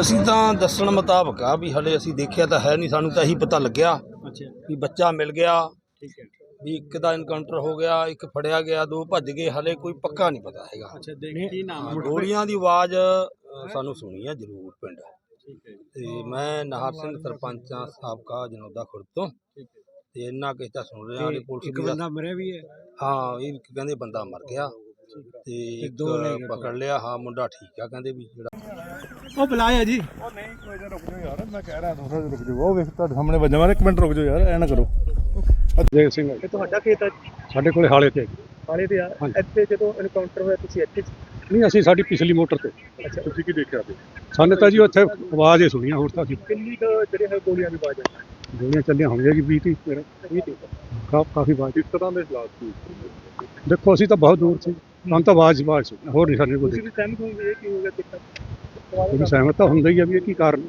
ਅਸੀਂ ਤਾਂ ਦੱਸਣ ਮੁਤਾਬਕ ਆ ਵੀ ਹਲੇ ਅਸੀਂ ਦੇਖਿਆ ਤਾਂ ਹੈ ਨਹੀਂ ਸਾਨੂੰ ਤਾਂ ਇਹੀ ਪਤਾ ਲੱਗਿਆ ਅੱਛਾ। ਵੀ ਬੱਚਾ ਮਿਲ ਗਿਆ ਠੀਕ ਹੈ। ਵੀ ਇੱਕ ਦਾ ਇਨਕਾਊਂਟਰ ਹੋ ਗਿਆ ਇੱਕ ਫੜਿਆ ਗਿਆ ਦੋ ਭੱਜ ਗਏ ਹਲੇ ਕੋਈ ਪੱਕਾ ਨਹੀਂ ਪਤਾ ਹੈਗਾ। ਅੱਛਾ ਦੇਖ ਕੀ ਨਾਮ ਹੈ ਗੋਲੀਆਂ ਦੀ ਆਵਾਜ਼ ਸਾਨੂੰ ਸੁਣੀ ਆ ਜ਼ਰੂਰ ਪਿੰਡ। ਠੀਕ ਹੈ। ਤੇ ਮੈਂ ਨਾਹਰ ਸਿੰਘ ਸਰਪੰਚ ਸਾਬਕਾ ਜਨੌਦਾ ਖੁਰਦ ਤੋਂ। ਠੀਕ ਹੈ। ਤੇ ਇੰਨਾ ਕੁ ਤਾਂ ਸੁਣ ਰਿਹਾ ਕਿ ਪੁਲਿਸ ਇੱਕ ਦੀ ਬੰਦਾ ਮਰਿਆ ਵੀ ਹੈ। ਹਾਂ ਇਹ ਕਹਿੰਦੇ ਬੰਦਾ ਮਰ ਗਿਆ। ਤੇ ਇੱਕ ਪਕੜ ਲਿਆ ਹਾਂ ਮੁੰਡਾ ਠੀਕ ਆ ਕਹਿੰਦੇ ਵੀ ਜਿਹੜਾ ਉਹ ਬੁਲਾਇਆ ਜੀ। ਉਹ ਨਹੀਂ ਕੋਈ ਨਾ ਰੁਕ ਜਾਓ ਯਾਰ ਮੈਂ ਕਹਿ ਰਿਹਾ ਥੋੜਾ ਜਿਹਾ ਰੁਕ ਜਾਓ। ਉਹ ਵੇਖ ਤੁਹਾਡੇ ਸਾਹਮਣੇ ਵੱਜਾ ਮਾਰੇ ਇੱਕ ਮਿੰਟ ਰੁਕ ਜਾਓ ਯਾਰ ਐ ਨਾ ਕਰੋ। ਅਜੇ ਸਿੰਘ ਇਹ ਤੁਹਾਡਾ ਖੇਤ ਹੈ ਸਾਡੇ ਕੋਲੇ ਹਾਲੇ ਤੇ ਹਾਲੇ ਤੇ ਆ? ਇੱਥੇ ਜਦੋਂ ਐਨਕਾਊਂਟਰ ਹੋਇਆ ਤੁਸੀਂ ਇੱਥੇ? ਨਹੀਂ ਅਸੀਂ ਸਾਡੀ ਪਿਛਲੀ ਮੋਟਰ ਤੇ। ਅੱਛਾ। ਤੁਸੀਂ ਕੀ ਦੇਖਿਆ ਤੇ ਸਾਨੂੰ ਤਾਂ ਜੀ ਉੱਥੇ ਆਵਾਜ਼ ਹੀ ਸੁਣੀਆਂ ਹੋਰ ਤਾਂ ਅਸੀਂ ਕਿੰਨੀ ਕੁ ਜਿਹੜੇ ਹੈ ਗੋਲੀਆਂ ਦੀ ਆਵਾਜ਼ ਹੈ ਗੋਲੀਆਂ ਚੱਲੀਆਂ ਹੋਣਗੀਆਂ ਜੀ 20 30 ਮੇਰਾ 20 ਤੇ ਕਾ- ਕਾਫੀ ਆਵਾਜ਼। ਇਸ ਤਰ੍ਹਾਂ ਦੇ ਹਾਲਾਤ ਸੀ? ਦੇਖੋ ਅਸੀਂ ਤਾਂ ਬਹੁਤ ਦੂਰ ਸੀ। ਸਾਨੂੰ ਤਾਂ ਆਵਾਜ਼ ਸੁਣੀ ਹੋਰ ਨਹੀਂ ਸਾਡੇ ਕੋਲ ਤੁਸੀਂ ਵੀ ਸਹਿਮਤ ਹੋਗੇ ਕੀ ਹੋ ਗਿਆ ਦਿੱਕਤ ਕੋਈ ਸਹਿਮਤ ਤਾਂ ਹੁੰਦਾ ਹੀ ਆ ਵੀ ਇਹ ਕੀ ਕਾਰਨ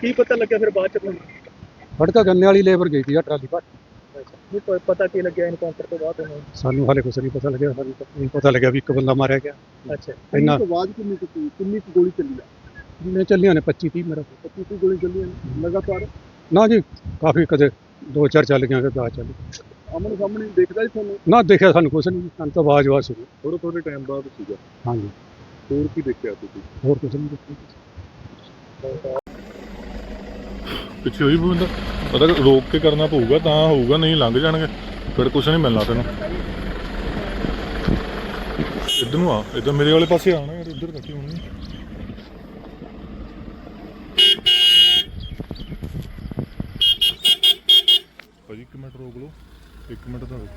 ਕੀ ਪਤਾ ਲੱਗਿਆ ਫਿਰ ਬਾਅਦ ਚ ਤੁਹਾਨੂੰ ਫੜਕਾ ਗੰਨੇ ਵਾਲੀ ਲੇਬਰ ਗਈ ਸੀ ਆ ਟਰਾਲੀ ਪਰ ਨਹੀਂ ਕੋਈ ਪਤਾ ਕੀ ਲੱਗਿਆ ਐਨਕਾਊਂਟਰ ਤੋਂ ਬਾਅਦ ਉਹਨੂੰ? ਸਾਨੂੰ ਹਾਲੇ ਕੁਛ ਨਹੀਂ ਪਤਾ ਲੱਗਿਆ ਸਾਨੂੰ ਤਾਂ ਨਹੀਂ ਪਤਾ ਲੱਗਿਆ ਵੀ ਇੱਕ ਬੰਦਾ ਮਾਰਿਆ ਗਿਆ। ਅੱਛਾ। ਇੰਨਾ ਆਵਾਜ਼ ਕਿੰਨੀ ਕੁ ਸੀ? ਕਿੰਨੀ ਕੁ ਗੋਲੀ ਚੱਲੀ ਆ? ਜਿੰਨੇ ਚੱਲੀਆਂ ਨੇ 25 30 ਮੇਰਾ। 25 ਕੁ ਗੋਲੀ ਚੱਲੀ ਲਗਾਤਾਰ? ਨਾ ਜੀ ਕਾਫੀ ਕਦੇ ਦੋ ਚਾਰ ਚੱਲ ਗਈਆਂ ਕਦੇ 10 ਚੱਲ ਗਈਆਂ। ਆਮਣੇ ਸਾਹਮਣੇ ਦੇਖਦਾ ਹੀ ਤੁਹਾਨੂੰ? ਨਾ ਦੇਖਿਆ ਸਾਨੂੰ ਕੁਛ ਨਹੀਂ। ਸਾਨੂੰ ਤਾਂ ਆਵਾਜ਼ ਆਵਾਜ਼ ਸੁਣੀ। ਥੋੜੇ ਥੋੜੇ ਟਾਈਮ ਬਾਅਦ ਸੀਗਾ ਹਾਂਜੀ। ਹੋਰ ਕੀ ਦੇਖਿਆ ਤੁਸੀਂ? ਹੋਰ ਕੁਛ ਨਹੀਂ ਦੇਖਿਆ। ਪਿੱਛੇ ਹੋਈ ਬੰਦਾ ਪਤਾ ਕਿ ਰੋਕ ਕੇ ਕਰਨਾ ਪਊਗਾ ਤਾਂ ਹੋਊਗਾ ਨਹੀਂ ਲੰਘ ਜਾਣਗੇ। ਫਿਰ ਕੁਛ ਨਹੀਂ ਮਿਲਣਾ ਤੈਨੂੰ। ਇੱਧਰ ਨੂੰ ਆ ਇੱਧਰ ਮੇਰੇ ਵਾਲੇ ਪਾਸੇ ਆਣਾ ਯਾਰ ਇੱਧਰ ਰੱਖੀ ਹੋਣੀ ਭਾਜੀ ਇੱਕ ਮਿੰਟ ਰੋਕ ਲਓ। ਇੱਕ ਮਿੰਟ ਦਾ ਰੁਕ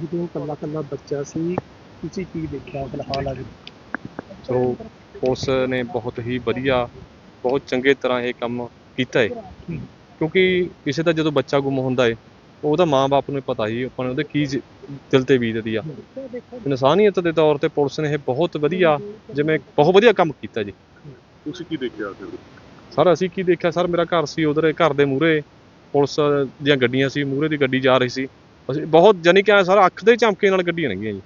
ਜਦੋਂ ਕੱਲਾ ਕੱਲਾ ਬੱਚਾ ਸੀ ਤੁਸੀਂ ਕੀ ਦੇਖਿਆ ਫਿਲਹਾਲ ਅੱਜ? ਸੋ ਪੁਲਿਸ ਨੇ ਬਹੁਤ ਹੀ ਵਧੀਆ ਬਹੁਤ ਚੰਗੇ ਤਰ੍ਹਾਂ ਇਹ ਕੰਮ ਕੀਤਾ ਹੈ ਕਿਉਂਕਿ ਕਿਸੇ ਦਾ ਜਦੋਂ ਬੱਚਾ ਗੁੰਮ ਹੁੰਦਾ ਹੈ ਉਹਦਾ ਮਾਂ-ਬਾਪ ਨੂੰ ਪਤਾ ਹੀ ਆਪਾਂ ਨੂੰ ਉਹਦੇ ਕੀ ਜ- ਦਿਲ ਤੇ ਬੀਤਦੀ ਆ। ਇਨਸਾਨੀਅਤ ਦੇ ਤੌਰ ਤੇ ਪੁਲਿਸ ਨੇ ਇਹ ਬਹੁਤ ਵਧੀਆ ਜਿਵੇਂ ਬਹੁਤ ਵਧੀਆ ਕੰਮ ਕੀਤਾ ਜੀ। ਤੁਸੀਂ ਕੀ ਦੇਖਿਆ ਫਿਰ ਸਰ ਅਸੀਂ ਕੀ ਦੇਖਿਆ? ਸਰ ਮੇਰਾ ਘਰ ਸੀ ਉਧਰ ਘਰ ਦੇ ਮੂਹਰੇ। ਪੁਲਿਸ ਦੀਆਂ ਗੱਡੀਆਂ ਸੀ ਮੂਹਰੇ ਦੀ ਗੱਡੀ ਜਾ ਰਹੀ ਸੀ। ਅਸੀਂ ਬਹੁਤ ਜਾਨੀ ਕਿ ਐਂ ਸਰ ਅੱਖ ਦੇ ਝਮਕੇ ਨਾਲ ਗੱਡੀਆਂ ਲੰਘੀਆਂ ਜੀ।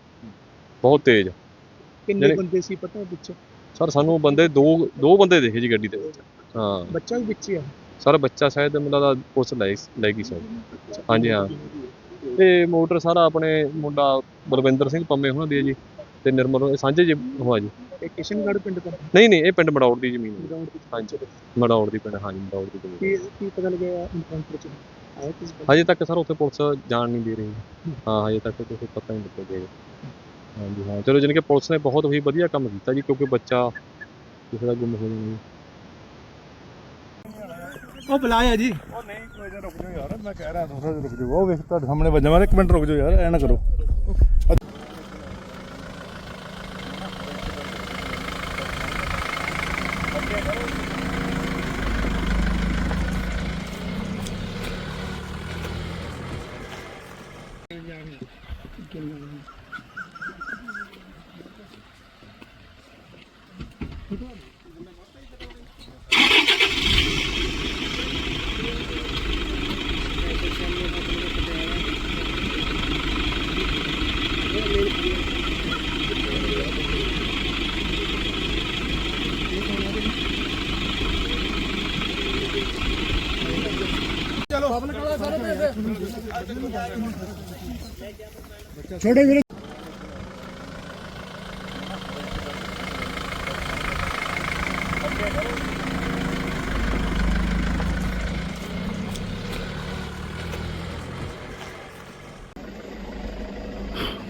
ਬਹੁਤ ਤੇਜ਼। ਕਿੰਨੇ ਜਿਹੜੇ- ਬੰਦੇ ਸੀ ਪਤਾ ਵਿੱਚ ਸਰ ਸਾਨੂੰ ਬੰਦੇ ਦੋ ਦੋ ਬੰਦੇ ਦੇਖੇ ਜੀ ਗੱਡੀ ਦੇ ਵਿੱਚ ਹਾਂ। ਬੱਚਾ ਵੀ ਵਿੱਚ ਹੀ ਆ। ਸਰ ਬੱਚਾ ਸ਼ਾਇਦ ਮੈਨੂੰ ਦਾ ਪੁਲਿਸ ਲੈ ਲੈ ਗਈ ਸਰ। ਹਾਂਜੀ ਹਾਂ। ਤੇ ਮੋਟਰ ਸਾਰਾ ਆਪਣੇ ਮੁੰਡਾ ਬਲਵਿੰਦਰ ਸਿੰਘ ਪੰਮੇ ਉਹਨਾਂ ਦੀ ਹੈ ਜੀ ਤੇ ਨਿਰਮਲ ਇਹ ਸਾਂਝੇ ਜੀ ਹੋਆ ਜੀ। ਇਹ ਕਿਸ਼ਨਗੜ੍ਹ ਪਿੰਡ ਤੋਂ? ਨਹੀਂ ਨਹੀਂ ਇਹ ਪਿੰਡ ਮੜੌੜ ਦੀ ਜ਼ਮੀਨ ਹੈ। ਹਾਂਜੀ ਮੜੌੜ ਦੀ ਪਿੰਡ ਹਾਂਜੀ ਮੜੌੜ ਦੀ ਕੀ ਕੀ ਪਤਾ ਲੱਗਿਆ ਇਨਕਾਊਂਟਰ ਚ? ਹਜੇ ਤੱਕ ਸਰ ਉੱਥੇ ਪੁਲਿਸ ਜਾਣ ਨਹੀਂ ਦੇ ਰਹੀ। ਹਾਂ। ਹਜੇ ਤੱਕ ਕੁਝ ਪਤਾ ਨਹੀਂ ਲੱਗਿਆ। ਜੀ ਹਾਂਜੀ ਹਾਂ। ਚਲੋ ਜਾਣੀ ਕਿ ਪੁਲਿਸ ਨੇ ਬਹੁਤ ਹੀ ਵਧੀਆ ਕੰਮ ਕੀਤਾ ਜੀ ਕਿਉਂਕਿ ਬੱਚਾ ਕਿਸੇ ਦਾ ਗੁੰਮ ਹੋ ਨਹੀਂ ਉਹ ਬੁਲਾਇਆ ਜੀ। ਉਹ ਨਹੀਂ ਕੋਈ ਨਾ ਰੁਕ ਜਾਓ ਯਾਰ ਮੈਂ ਕਹਿ ਰਿਹਾ ਥੋੜਾ ਜਿਹਾ ਰੁਕ ਜਾਓ। ਉਹ ਵੇਖ ਤੁਹਾਡੇ ਸਾਹਮਣੇ ਵੱਜਾ ਮਾਰੇ ਇੱਕ ਮਿੰਟ ਰੁਕ ਜਾਓ ਯਾਰ ਐ ਨਾ ਕਰੋ।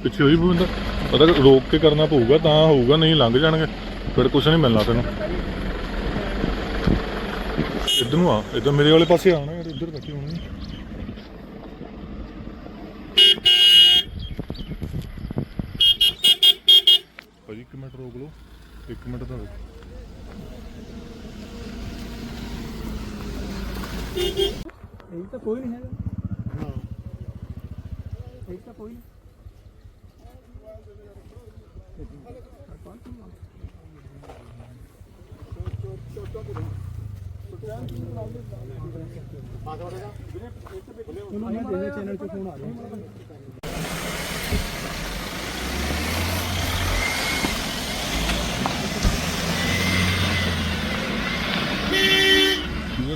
ਪਿੱਛੇ ਹੋਈ ਬੰਦਾ। ਪਤਾ ਰੋਕ ਕੇ ਕਰਨਾ ਪਊਗਾ, ਤਾਂ ਹੋਊਗਾ, ਨਹੀਂ ਲੰਘ ਜਾਣਗੇ। ਫਿਰ ਕੁਛ ਨਹੀਂ ਮਿਲਣਾ ਤੈਨੂੰ। ਇੱਧਰ ਨੂੰ ਆ, ਇੱਧਰ ਮੇਰੇ ਵਾਲੇ ਪਾਸੇ ਆਣਾ ਯਾਰ ਇੱਧਰ ਰੱਖੀ ਹੋਣੀ ਭਾਜੀ ਇੱਕ ਮਿੰਟ ਰੋਕ ਲਓ ਇੱਕ ਮਿੰਟ ਰੁਕ। ਇਹ ਤਾਂ ਕੋਈ ਨਹੀਂ ਹੈਗਾ। ਕੋਈ ਉਹਨਾਂ ਦੇ ਚੈਨਲ ਤੇ ਫੋਨ ਆ ਰਿਹਾ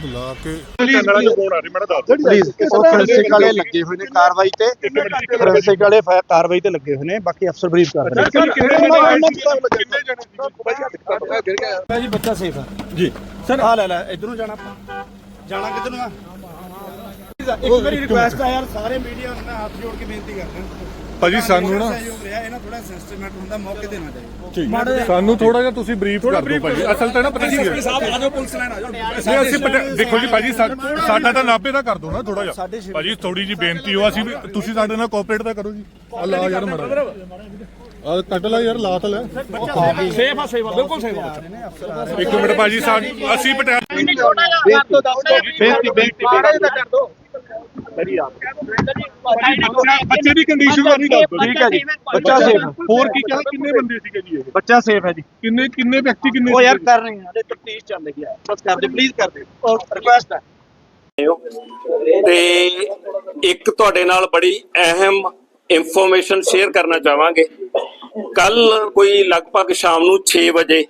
ਇਹ ਲਾ ਕੇ ਪਲੀਜ਼ ਉਹ ਫੋਰੈਂਸਿਕ ਵਾਲੇ ਲੱਗੇ? ਹੋਏ ਨੇ ਕਾਰਵਾਈ ਤੇ ਫੋਰੈਂਸਿਕ ਵਾਲੇ ਫਾ- ਕਾਰਵਾਈ ਤੇ ਲੱਗੇ ਹੋਏ ਨੇ ਬਾਕੀ ਅਫਸਰ ਬਰੀਫ ਕਰ ਰਹੇ ਨੇ। ਜੀ ਬੱਚਾ ਸੇਫ ਹੈ ਜੀ। ਸਰ ਆ ਲੈ ਲੈ ਇਧਰੋਂ ਜਾਣਾ ਆਪਾਂ। ਜਾਣਾ ਕਿੱਧਰ ਨੂੰ ਆ ਇੱਕ ਮੇਰੀ ਰਿਕੁਐਸਟ ਆ ਯਾਰ ਸਾਰੇ ਮੀਡੀਆ ਨੂੰ ਮੈਂ ਹੱਥ ਜੋੜ ਕੇ ਬੇਨਤੀ ਕਰਦਾ। ਭਾਜੀ ਸਾਨੂੰ ਨਾ ਸਹਿਯੋਗ ਰਿਹਾ ਇਹਨਾਂ ਥੋੜਾ ਸੈਂਸਿਟਿਵ ਮੈਟਰ ਹੁੰਦਾ ਮੌਕੇ ਦੇਣਾ ਚਾਹੀਦਾ ਠੀਕ। ਸਾਨੂੰ ਥੋੜਾ ਜਿਹਾ ਤੁਸੀਂ ਬਰੀਫ ਕਰ ਦਿਓ ਭਾਜੀ। ਅਸਲ ਤਾਂ ਨਾ ਪਤਾ ਕੀ ਹੈ। ਸਾਹਿਬ ਆ ਜਾਓ ਪੁਲਿਸ ਲੈਣ ਆ ਜਾਓ। ਨਹੀਂ ਅਸੀਂ ਪਟਿਆ- ਦੇਖੋ ਜੀ ਭਾਜੀ ਸਾ- ਸਾਡਾ ਤਾਂ ਨਾਭੇ ਦਾ ਕਰ ਦੋ ਨਾ ਥੋੜਾ ਜਿਹਾ। ਭਾਜੀ ਥੋੜੀ ਜੀ ਬੇਨਤੀ ਹੋ ਅਸੀਂ ਵੀ ਤੁਸੀਂ ਸਾਡੇ ਨਾਲ ਕੋਆਪਰੇਟ ਤਾਂ ਕਰੋ ਜੀ। ਆ ਲਾ ਯਾਰ ਮੜਾ ਆ ਕੱਟ ਲਾ ਯਾਰ ਲਾ। ਤਾਂ ਲੈ ਸੇਫ ਆ ਸੇਫ ਆ ਬਿਲਕੁਲ ਸੇਫ ਆ ਇੱਕ ਮਿੰਟ ਭਾਜੀ ਸਾਨੂੰ ਅਸੀਂ ਪਟਿਆ ਬੇਨਤੀ ਬੇਨਤੀ ਬੱਚੇ ਦੀ ਕੰਡੀਸ਼ਨ ਬਾਰੇ ਦੱਸ ਦਿਓ। ਠੀਕ ਹੈ ਜੀ। ਬੱਚਾ ਸੇਫ ਹੋਰ ਕੀ ਕਿਹਾ ਕਿੰਨੇ ਬੰਦੇ ਸੀਗੇ ਜੀ ਇਹ? ਬੱਚਾ ਸੇਫ ਹੈ ਜੀ। ਕਿੰਨੇ ਕਿੰਨੇ ਵਿਅਕਤੀ ਕਿੰਨੇ ਉਹ ਯਾਰ ਕਰ ਰਹੇ ਹਾਂ ਹਲੇ ਤਫਤੀਸ਼ ਚੱਲ ਰਹੀ ਹੈ। ਬਸ ਕਰ ਦੇ ਪਲੀਜ਼ ਕਰ ਦੇ ਔਰ ਰਿਕੁਐਸਟ ਹੈ। ਤੇ ਇੱਕ ਤੁਹਾਡੇ ਨਾਲ ਬੜੀ ਅਹਿਮ ਇਨਫੋਰਮੇਸ਼ਨ ਸ਼ੇਅਰ ਕਰਨਾ ਚਾਹਾਂਗੇ। ਕੱਲ ਕੋਈ ਲਗਭਗ ਸ਼ਾਮ ਨੂੰ 6 ਵਜੇ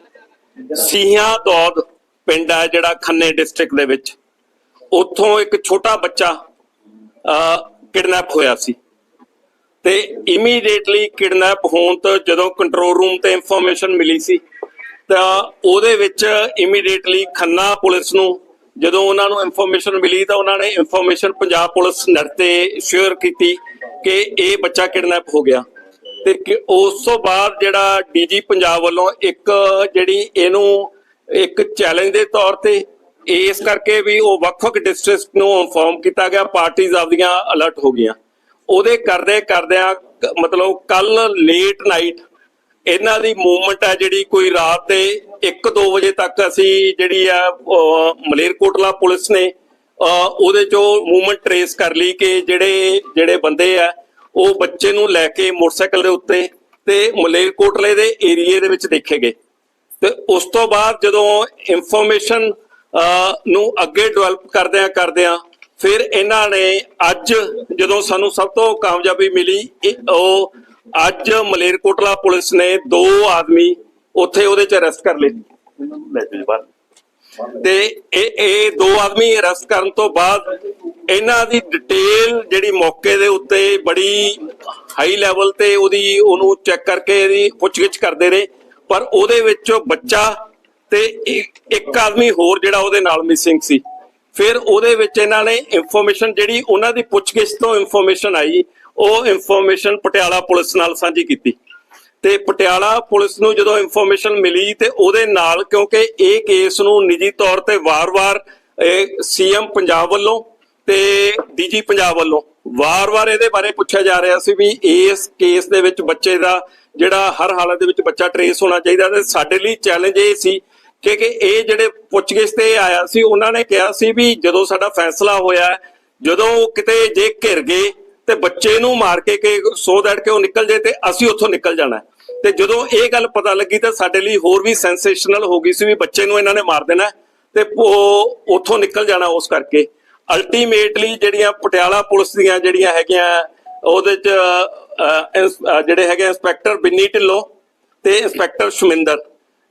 ਸੀਹਾਂ ਦੌਦ ਪਿੰਡ ਹੈ ਜਿਹੜਾ ਖੰਨੇ ਡਿਸਟ੍ਰਿਕਟ ਦੇ ਵਿੱਚ। ਉੱਥੋਂ ਇੱਕ ਛੋਟਾ ਬੱਚਾ ਕਿਡਨੈਪ ਹੋਇਆ ਸੀ। ਤੇ ਇਮੀਡੀਏਟਲੀ ਕਿਡਨੈਪ ਹੋਣ ਤੋਂ ਜਦੋਂ ਕੰਟਰੋਲ ਰੂਮ ਤੇ ਇਨਫੋਰਮੇਸ਼ਨ ਮਿਲੀ ਸੀ, ਤਾਂ ਉਹਦੇ ਵਿੱਚ ਇਮੀਡੀਏਟਲੀ ਖੰਨਾ ਪੁਲਿਸ ਨੂੰ, ਜਦੋਂ ਉਹਨਾਂ ਨੂੰ ਇਨਫੋਰਮੇਸ਼ਨ ਮਿਲੀ ਤਾਂ ਉਹਨਾਂ ਨੇ ਇਨਫੋਰਮੇਸ਼ਨ ਪੰਜਾਬ ਪੁਲਿਸ ਨੈਟ ਤੇ ਸ਼ੇਅਰ ਕੀਤੀ ਕਿ ਇਹ ਬੱਚਾ ਕਿਡਨੈਪ ਹੋ ਗਿਆ। ਤੇ ਕਿ ਉਸ ਤੋਂ ਬਾਅਦ ਜਿਹੜਾ ਡੀਜੀ ਪੰਜਾਬ ਵੱਲੋਂ ਇੱਕ ਜਿਹੜੀ ਇਹਨੂੰ ਇੱਕ ਚੈਲੰਜ ਦੇ ਤੌਰ ਤੇ ਇਸ ਕਰਕੇ ਵੀ ਉਹ ਵੱਖ-ਵੱਖ ਡਿਸਟ੍ਰਿਕਟ ਨੂੰ ਇਨਫੋਰਮ ਕੀਤਾ ਗਿਆ ਪਾਰਟੀਆਂ ਆਪਦੀਆਂ ਅਲਰਟ ਹੋ ਗਈਆਂ। ਉਹਦੇ ਕਰਦੇ ਕਰਦਿਆਂ ਮਤਲਬ ਕੱਲ ਲੇਟ ਨਾਈਟ ਇਹਨਾਂ ਦੀ ਮੂਵਮੈਂਟ ਹੈ ਜਿਹੜੀ ਕੋਈ ਰਾਤ ਦੇ 1-2 ਵਜੇ ਤੱਕ ਅਸੀਂ ਜਿਹੜੀ ਆ ਮਲੇਰਕੋਟਲਾ ਪੁਲਿਸ ਨੇ ਉਹਦੇ ਚੋਂ ਮੂਵਮੈਂਟ ਟਰੇਸ ਕਰ ਲਈ ਕਿ ਜਿਹੜੇ ਜਿਹੜੇ ਬੰਦੇ ਆ ਉਹ ਬੱਚੇ ਨੂੰ ਲੈ ਕੇ ਮੋਟਰਸਾਈਕਲ ਦੇ ਉੱਤੇ ਤੇ ਮਲੇਰਕੋਟਲੇ ਦੇ ਏਰੀਏ ਦੇ ਵਿੱਚ ਦੇਖੇ ਗਏ। ਤੇ ਉਸ ਤੋਂ ਬਾਅਦ ਜਦੋਂ ਇਨਫੋਰਮੇਸ਼ਨ ਨੂੰ ਅੱਗੇ ਡਿਵੈਲਪ ਕਰਦਿਆਂ ਕਰਦਿਆਂ ਫਿਰ ਇਹਨਾਂ ਨੇ ਅੱਜ ਜਦੋਂ ਸਾਨੂੰ ਸਭ ਤੋਂ ਕਾਮਯਾਬੀ ਮਿਲੀ ਉਹ ਅੱਜ ਮਲੇਰਕੋਟਲਾ ਪੁਲਿਸ ਨੇ ਦੋ ਆਦਮੀ ਉੱਥੇ ਉਹਦੇ ਚ ਅਰੈਸਟ ਕਰ ਲਏ। ਤੇ ਇਹ ਇਹ ਦੋ ਆਦਮੀ ਅਰੈਸਟ ਕਰਨ ਤੋਂ ਬਾਅਦ ਇਹਨਾਂ ਦੀ ਡਿਟੇਲ ਜਿਹੜੀ ਮੌਕੇ ਦੇ ਉੱਤੇ ਬੜੀ ਹਾਈ ਲੈਵਲ ਤੇ ਉਹਦੀ ਉਹਨੂੰ ਚੈੱਕ ਕਰਕੇ ਇਹਦੀ ਪੁੱਛਗਿੱਛ ਕਰਦੇ ਰਹੇ। ਪਰ ਉਹਦੇ ਵਿੱਚ ਬੱਚਾ ਤੇ ਇੱਕ ਆਦਮੀ ਹੋਰ ਜਿਹੜਾ ਉਹਦੇ ਨਾਲ ਮਿਸਿੰਗ ਸੀ। ਫਿਰ ਉਹਦੇ ਵਿੱਚ ਇਹਨਾਂ ਨੇ ਇਨਫੋਰਮੇਸ਼ਨ ਜਿਹੜੀ ਉਹਨਾਂ ਦੀ ਪੁੱਛਗਿੱਛ ਤੋਂ ਇਨਫੋਰਮੇਸ਼ਨ ਆਈ, ਉਹ ਇਨਫੋਰਮੇਸ਼ਨ ਪਟਿਆਲਾ ਪੁਲਿਸ ਨਾਲ ਸਾਂਝੀ ਕੀਤੀ। ਤੇ ਪਟਿਆਲਾ ਪੁਲਿਸ ਨੂੰ ਜਦੋਂ ਇਨਫੋਰਮੇਸ਼ਨ ਮਿਲੀ ਤੇ ਉਹਦੇ ਨਾਲ, ਕਿਉਂਕਿ ਇਹ ਕੇਸ ਨੂੰ ਨਿੱਜੀ ਤੌਰ ਤੇ ਵਾਰ-ਵਾਰ ਸੀਐਮ ਪੰਜਾਬ ਵੱਲੋਂ ਤੇ ਡੀਜੀ ਪੰਜਾਬ ਵੱਲੋਂ ਵਾਰ-ਵਾਰ ਇਹਦੇ ਬਾਰੇ ਪੁੱਛਿਆ ਜਾ ਰਿਹਾ ਸੀ ਵੀ ਇਸ ਕੇਸ ਦੇ ਵਿੱਚ ਬੱਚੇ ਦਾ ਜਿਹੜਾ ਹਰ ਹਾਲਤ ਦੇ ਵਿੱਚ ਬੱਚਾ ਟਰੇਸ ਹੋਣਾ ਚਾਹੀਦਾ ਤੇ ਸਾਡੇ ਲਈ ਚੈਲੰਜ ਇਹ ਸੀ ਕਿ ਇਹ ਜਿਹੜੇ ਪੁੱਛਗਿੱਛ ਤੇ ਆਇਆ ਸੀ, ਉਹਨਾਂ ਨੇ ਕਿਹਾ ਸੀ ਵੀ ਜਦੋਂ ਸਾਡਾ ਫੈਸਲਾ ਹੋਇਆ, ਜਦੋਂ ਕਿਤੇ ਜੇ ਘਿਰ ਗਏ ਤੇ ਬੱਚੇ ਨੂੰ ਮਾਰ ਕੇ ਕਿ ਸੋ ਦੈਟ ਕੇ ਉਹ ਨਿਕਲ ਜੇ ਤੇ ਅਸੀਂ ਉੱਥੋਂ ਨਿਕਲ ਜਾਣਾ। ਤੇ ਜਦੋਂ ਇਹ ਗੱਲ ਪਤਾ ਲੱਗੀ ਤਾਂ ਸਾਡੇ ਲਈ ਹੋਰ ਵੀ ਸੈਂਸੇਸ਼ਨਲ ਹੋ ਗਈ ਸੀ ਵੀ ਬੱਚੇ ਨੂੰ ਇਹਨਾਂ ਨੇ ਮਾਰ ਦੇਣਾ ਤੇ ਉਹ ਉੱਥੋਂ ਨਿਕਲ ਜਾਣਾ ਉਸ ਕਰਕੇ। ਅਲਟੀਮੇਟਲੀ ਜਿਹੜੀਆਂ ਪਟਿਆਲਾ ਪੁਲਿਸ ਦੀਆਂ ਜਿਹੜੀਆਂ ਹੈਗੀਆਂ, ਉਹਦੇ ਚ ਜਿਹੜੇ ਹੈਗੇ ਇੰਸਪੈਕਟਰ ਬਿੰਨੀ ਢਿੱਲੋਂ ਤੇ ਇੰਸਪੈਕਟਰ ਸ਼ਮਿੰਦਰ।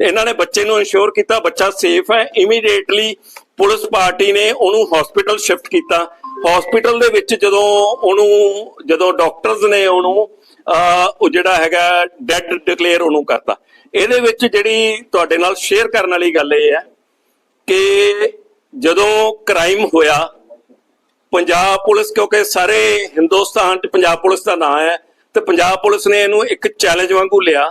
ਇਹਨਾਂ ਨੇ ਬੱਚੇ ਨੂੰ ਇਨਸ਼ੋਰ ਕੀਤਾ, ਬੱਚਾ ਸੇਫ ਹੈ। ਇਮੀਡੀਏਟਲੀ ਪੁਲਿਸ ਪਾਰਟੀ ਨੇ ਉਹਨੂੰ ਹਸਪੀਟਲ ਸ਼ਿਫਟ ਕੀਤਾ। ਹਸਪੀਟਲ ਦੇ ਵਿੱਚ ਜਦੋਂ ਉਹਨੂੰ, ਜਦੋਂ ਡਾਕਟਰਸ ਨੇ ਉਹਨੂੰ ਉਹ ਜਿਹੜਾ ਹੈਗਾ ਡੈਡ ਡਿਕਲੇਅਰ ਉਹਨੂੰ ਕਰਤਾ। ਇਹਦੇ ਵਿੱਚ ਜਿਹੜੀ ਤੁਹਾਡੇ ਨਾਲ ਸ਼ੇਅਰ ਕਰਨ ਵਾਲੀ ਗੱਲ ਇਹ ਹੈ ਕਿ ਜਦੋਂ ਕ੍ਰਾਈਮ ਹੋਇਆ, ਪੰਜਾਬ ਪੁਲਿਸ ਕਿਉਂਕਿ ਸਾਰੇ ਹਿੰਦੁਸਤਾਨ 'ਚ ਪੰਜਾਬ ਪੁਲਿਸ ਦਾ ਨਾਂ ਹੈ, ਤੇ ਪੰਜਾਬ ਪੁਲਿਸ ਨੇ ਇਹਨੂੰ ਇੱਕ ਚੈਲੰਜ ਵਾਂਗੂ ਲਿਆ।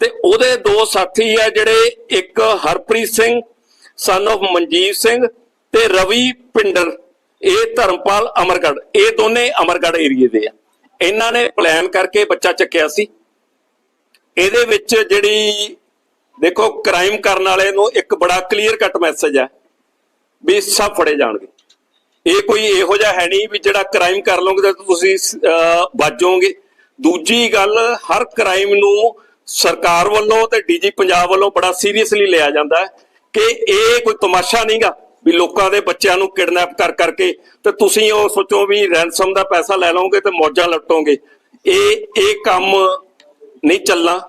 ਤੇ ਉਹਦੇ ਦੋ ਸਾਥੀ ਆ ਜਿਹੜੇ ਇੱਕ ਹਰਪ੍ਰੀਤ ਸਿੰਘ ਸਨ of ਮਨਜੀਤ ਸਿੰਘ ਤੇ ਰਵੀ ਪਿੰਡਰ। ਇਹ ਧਰਮਪਾਲ ਅਮਰਗੜ ਇਹ ਦੋਨੇ ਅਮਰਗੜ ਏਰੀਏ ਦੇ ਆ। ਇਹਨਾਂ ਨੇ ਪਲਾਨ ਕਰਕੇ ਬੱਚਾ ਚੱਕਿਆ ਸੀ। ਇਹਦੇ ਵਿੱਚ ਜਿਹੜੀ ਦੇਖੋ ਕ੍ਰਾਈਮ ਕਰਨ ਵਾਲੇ ਨੂੰ ਇੱਕ ਬੜਾ ਕਲੀਅਰ ਕੱਟ ਮੈਸੇਜ ਹੈ ਵੀ ਸਭ ਫੜੇ ਜਾਣਗੇ। ਇਹ ਕੋਈ ਇਹੋ ਜਿਹਾ ਹੈ ਨਹੀਂ ਵੀ ਜਿਹੜਾ ਕ੍ਰਾਈਮ ਕਰ ਲਓਗੇ ਤਾਂ ਤੁਸੀਂ ਅਹ, ਬਚੋਗੇ ਦੂਜੀ ਗੱਲ ਹਰ ਕ੍ਰਾਈਮ ਨੂੰ ਸਰਕਾਰ ਵੱਲੋਂ ਤੇ ਡੀਜੀ ਪੰਜਾਬ ਵੱਲੋਂ ਬੜਾ ਸੀਰੀਅਸਲੀ ਲਿਆ ਜਾਂਦਾ ਹੈ ਕਿ ਇਹ ਕੋਈ ਤਮਾਸ਼ਾ ਨਹੀਂਗਾ ਵੀ ਲੋਕਾਂ ਦੇ ਬੱਚਿਆਂ ਨੂੰ ਕਿਡਨੈਪ ਕਰ ਕਰਕੇ ਤੇ ਤੁਸੀਂ ਉਹ ਸੋਚੋ ਵੀ ਰੈਂਸਮ ਦਾ ਪੈਸਾ ਲੈ ਲਓਗੇ ਤੇ ਮੌਜਾਂ ਲੁੱਟੋਗੇ। ਇਹ ਇਹ ਕੰਮ ਨਹੀਂ ਚੱਲਣਾ।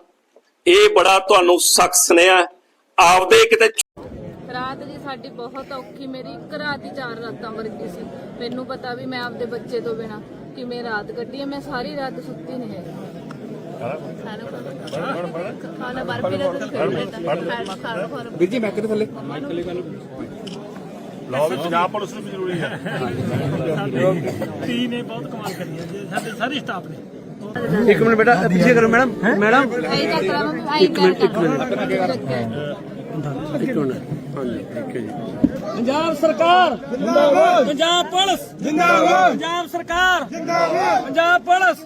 ਇਹ ਬੜਾ ਤੁਹਾਨੂੰ ਸਖਤ ਸੁਨੇਹਾ ਆਪਦੇ ਕਿਤੇ ਰਾਤ ਜੀ ਸਾਡੀ ਬਹੁਤ ਔਖੀ ਮੇਰੀ, ਇੱਕ ਰਾਤ ਹੀ ਚਾਰ ਰਾਤਾਂ ਵਰਗੀ ਸੀ। ਮੈਨੂੰ ਪਤਾ ਵੀ ਮੈਂ ਆਪਦੇ ਬੱਚੇ ਤੋਂ ਬਿਨਾ ਕਿਵੇਂ ਰਾਤ ਕੱਢੀ ਮੈਂ ਸਾਰੀ ਰਾਤ ਸੁੱਤੀ ਨਹੀਂ ਹੈਗੀ। ਖਾਣਾ ਬਾਹਰ ਪੀ ਲੈ ਤੂੰ ਖੇਡ ਲੈਂਦਾ ਖਾਣਾ ਖਾਣਾ ਵੀਰ ਜੀ ਮੈਂ ਕਿਹਦੇ ਥੱਲੇ? ਲਓ ਵੀ ਪੰਜਾਬ ਪੁਲਿਸ ਨੂੰ ਵੀ ਜ਼ਰੂਰੀ ਹੈ। ਇੱਕ ਮਿੰਟ ਬੇਟਾ ਪਿੱਛੇ ਕਰੋ ਮੈਡਮ। ਮੈਡਮ। ਇੱਕ ਮਿੰਟ ਇੱਕ ਮਿੰਟ ਇੱਕ ਮਿੰਟ। ਹਾਂਜੀ ਠੀਕ ਹੈ ਜੀ। ਪੰਜਾਬ ਸਰਕਾਰ! ਜਿੰਦਾਬਾਦ। ਪੰਜਾਬ ਪੁਲਿਸ! ਜਿੰਦਾਬਾਦ। ਪੰਜਾਬ ਸਰਕਾਰ! ਜਿੰਦਾਬਾਦ। ਪੰਜਾਬ ਪੁਲਿਸ!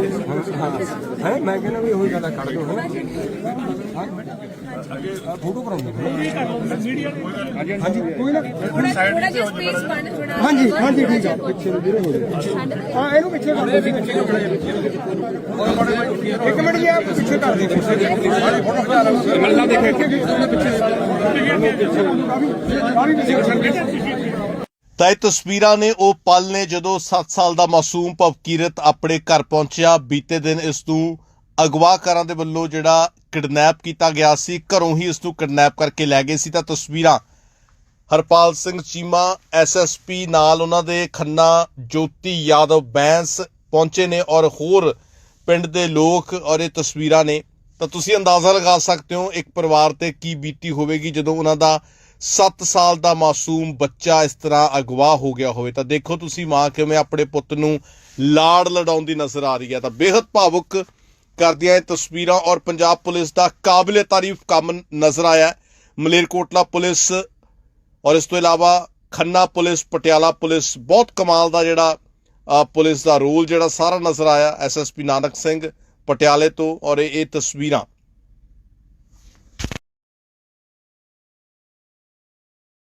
ਮੈਂ ਕਹਿੰਦਾ ਵੀ ਉਹੀ ਗੱਲ ਕੱਢ ਦੋ ਹੈ? ਫੋਟੋ ਕਰਾਉਂਦੇ ਹਾਂਜੀ ਕੋਈ ਨਾ। ਥੋੜਾ ਜਿਹਾ ਸਪੇਸ ਬਣ ਥੋੜਾ ਹਾਂਜੀ ਹਾਂਜੀ ਠੀਕ ਹੈ ਪਿੱਛੇ ਨੂੰ ਵੀਰੇ ਹੋ ਜਾਓ। ਹਾਂ ਇਹਨੂੰ ਪਿੱਛੇ ਕਰ ਦਿਓ। ਪਿੱਛੇ ਨੂੰ ਇੱਕ ਮਿੰਟ ਜੀ ਆਪ ਪਿੱਛੇ ਕਰ ਦਿਓ। ਪਿੱਛੇ ਮੱਲਾ ਦੇਖੇ ਪਿੱਛੇ। ਕਾਫੀ ਪਿੱਛੇ। ਤਾਂ ਇਹ ਤਸਵੀਰਾਂ ਨੇ, ਉਹ ਪਲ ਨੇ ਜਦੋਂ 7 ਸਾਲ ਦਾ ਮਾਸੂਮ ਭਵਕੀਰਤ ਆਪਣੇ ਘਰ ਪਹੁੰਚਿਆ। ਬੀਤੇ ਦਿਨ ਇਸ ਨੂੰ ਅਗਵਾਕਾਰਾਂ ਦੇ ਵੱਲੋਂ ਜਿਹੜਾ ਕਿਡਨੈਪ ਕੀਤਾ ਗਿਆ ਸੀ, ਘਰੋਂ ਹੀ ਇਸ ਨੂੰ ਕਿਡਨੈਪ ਕਰਕੇ ਲੈ ਗਏ ਸੀ। ਤਾਂ ਤਸਵੀਰਾਂ ਹਰਪਾਲ ਸਿੰਘ ਚੀਮਾ ਐਸਐਸਪੀ ਨਾਲ ਉਹਨਾਂ ਦੇ ਖੰਨਾ ਜੋਤੀ ਯਾਦਵ ਬੈਂਸ ਪਹੁੰਚੇ ਨੇ ਔਰ ਹੋਰ ਪਿੰਡ ਦੇ ਲੋਕ ਔਰ ਇਹ ਤਸਵੀਰਾਂ ਨੇ। ਤਾਂ ਤੁਸੀਂ ਅੰਦਾਜ਼ਾ ਲਗਾ ਸਕਦੇ ਹੋ, ਇੱਕ ਪਰਿਵਾਰ ਤੇ ਕੀ ਬੀਤੀ ਹੋਵੇਗੀ ਜਦੋਂ ਉਹਨਾਂ ਦਾ 7 ਸਾਲ ਦਾ ਮਾਸੂਮ ਬੱਚਾ ਇਸ ਤਰ੍ਹਾਂ ਅਗਵਾ ਹੋ ਗਿਆ ਹੋਵੇ, ਤਾਂ ਦੇਖੋ ਤੁਸੀਂ ਮਾਂ ਕਿਵੇਂ ਆਪਣੇ ਪੁੱਤ ਨੂੰ ਲਾੜ ਲੜਾਉਂਦੀ ਨਜ਼ਰ ਆ ਰਹੀ ਹੈ। ਤਾਂ ਬੇहद ਭਾਵੁਕ ਕਰਦੀਆਂ ਇਹ ਤਸਵੀਰਾਂ ਔਰ ਪੰਜਾਬ ਪੁਲਿਸ ਦਾ ਕਾਬਲੇ ਤਾਰੀਫ ਕੰਮ ਨਜ਼ਰ ਆਇਆ ਮਲੇਰਕੋਟਲਾ ਪੁਲਿਸ ਔਰ ਇਸ ਤੋਂ ਇਲਾਵਾ ਖੰਨਾ ਪੁਲਿਸ, ਪਟਿਆਲਾ ਪੁਲਿਸ, ਬਹੁਤ ਕਮਾਲ ਦਾ ਜਿਹੜਾ ਪੁਲਿਸ ਦਾ ਰੋਲ ਜਿਹੜਾ ਸਾਰਾ ਨਜ਼ਰ ਆਇਆ। ਐਸਐਸਪੀ ਨਾਨਕ ਸਿੰਘ ਪਟਿਆਲੇ ਤੋਂ ਔਰ ਇਹ ਇਹ ਤਸਵੀਰਾਂ।